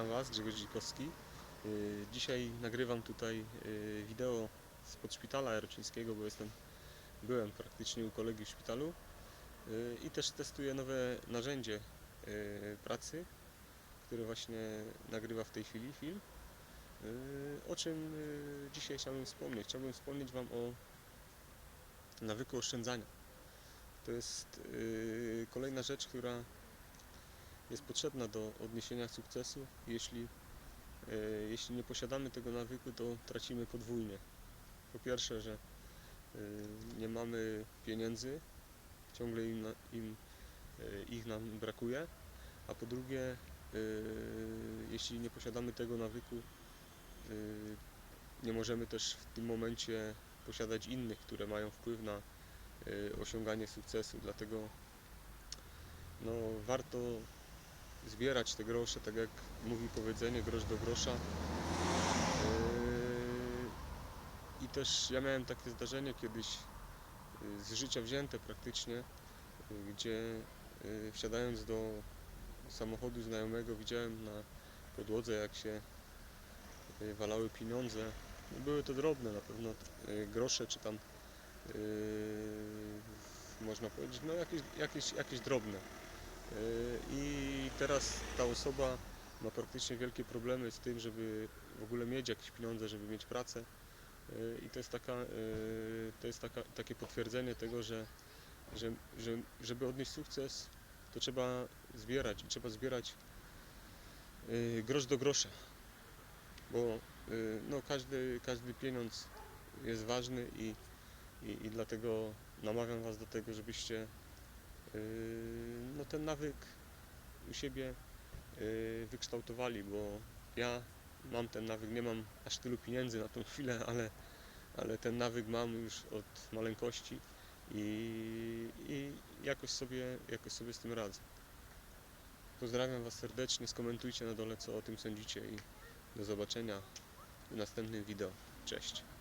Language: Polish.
Witam Was, Grzegorz Dzikowski. Y, Dzisiaj nagrywam tutaj y, wideo spod szpitala jarocińskiego, bo jestem, byłem praktycznie u kolegi w szpitalu y, i też testuję nowe narzędzie pracy, które właśnie nagrywa w tej chwili film. O czym dzisiaj chciałbym wspomnieć? Chciałbym wspomnieć Wam o nawyku oszczędzania. To jest kolejna rzecz, która jest potrzebna do odniesienia sukcesu. Jeśli, e, jeśli nie posiadamy tego nawyku, to tracimy podwójnie. Po pierwsze, że e, nie mamy pieniędzy, ciągle im, im, e, ich nam brakuje, a po drugie, jeśli nie posiadamy tego nawyku, nie możemy też w tym momencie posiadać innych, które mają wpływ na osiąganie sukcesu. Dlatego no, warto zbierać te grosze, tak jak mówi powiedzenie, grosz do grosza. Yy, I też ja miałem takie zdarzenie kiedyś yy, z życia wzięte praktycznie, yy, gdzie wsiadając do samochodu znajomego widziałem na podłodze jak się walały pieniądze. No, Były to drobne na pewno grosze czy tam można powiedzieć, no jakieś, jakieś, jakieś drobne. I teraz ta osoba ma praktycznie wielkie problemy z tym, żeby w ogóle mieć jakieś pieniądze, żeby mieć pracę. Yy, I to jest, taka, yy, to jest taka, takie potwierdzenie tego, że, że, że żeby odnieść sukces, to trzeba zbierać i trzeba zbierać yy, grosz do grosza. Bo no, każdy, każdy pieniądz jest ważny i, i, i dlatego namawiam Was do tego, żebyście no ten nawyk u siebie yy, wykształtowali, bo ja mam ten nawyk, nie mam aż tylu pieniędzy na tą chwilę, ale, ale ten nawyk mam już od maleńkości i, i jakoś, sobie, jakoś sobie z tym radzę. Pozdrawiam Was serdecznie, skomentujcie na dole co o tym sądzicie i do zobaczenia w następnym wideo. Cześć.